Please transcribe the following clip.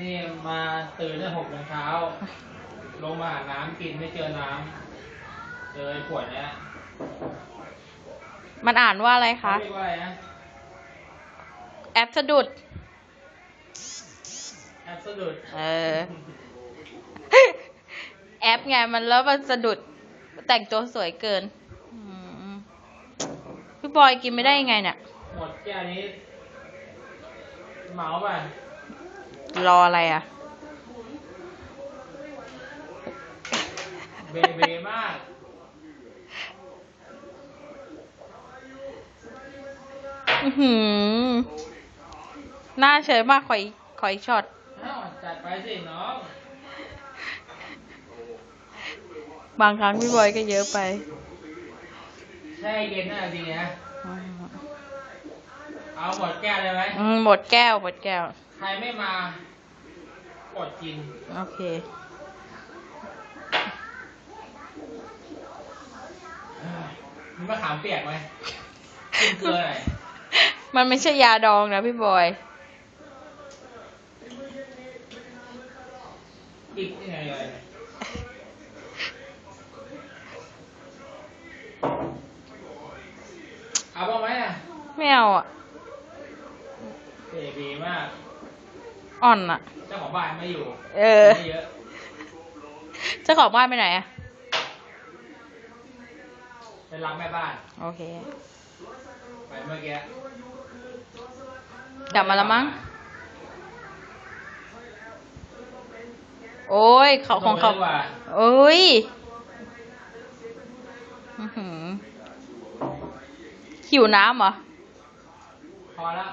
นี่มาตื่นตั้งหกโมงเช้า ลงมาหาน้ำกินไม่เจอน้ำเจอไอ้ขวดเนี้ยมันอ่านว่าอะไรเขาคะเรียกว่าอะไรนะแอปสะดุด แอปสะดุดเออ แอปไงมันแล้วมันสะดุด แต่งตัวสวยเกินอืมพี่บอยกินไม่ได้ยังไงเนี่ย หมดแก้วนี้เหมาป่ะ รออะไรอะ เบเบมาก อื้อหือหน้าเฉยมากขออีกขออีกช็อตเอ้าจัดไปสิน้องบางครั้งพี่บอยก็เยอะไป แช่เย็นน่าดีนะ เอาหมดแก้วเลยไหมอืมหมดแก้วหมดแก้ว ใครไม่มากดกิน โอเค มีมะขามเปียกไหมกินเกลือหน่อยมันไม่ใช่ยาดองนะพี่บอยอีกยังไงเลย เอาบ้างไหมอะ ไม่เอาอะ เบบีมาก อ่อนอะเจ้าของบ้านไม่อยู่เออ ไม่เยอะ เจ้าของบ้านไปไหนอะไปรับแม่บ้าน โอเค ไปเมื่อกี้กลับมาแล้วมั้ง โอ้ย เขาของเขาโทรไปดีกว่าโอ้ยอื้อหือหิวน้ำเหรอ พอแล้ว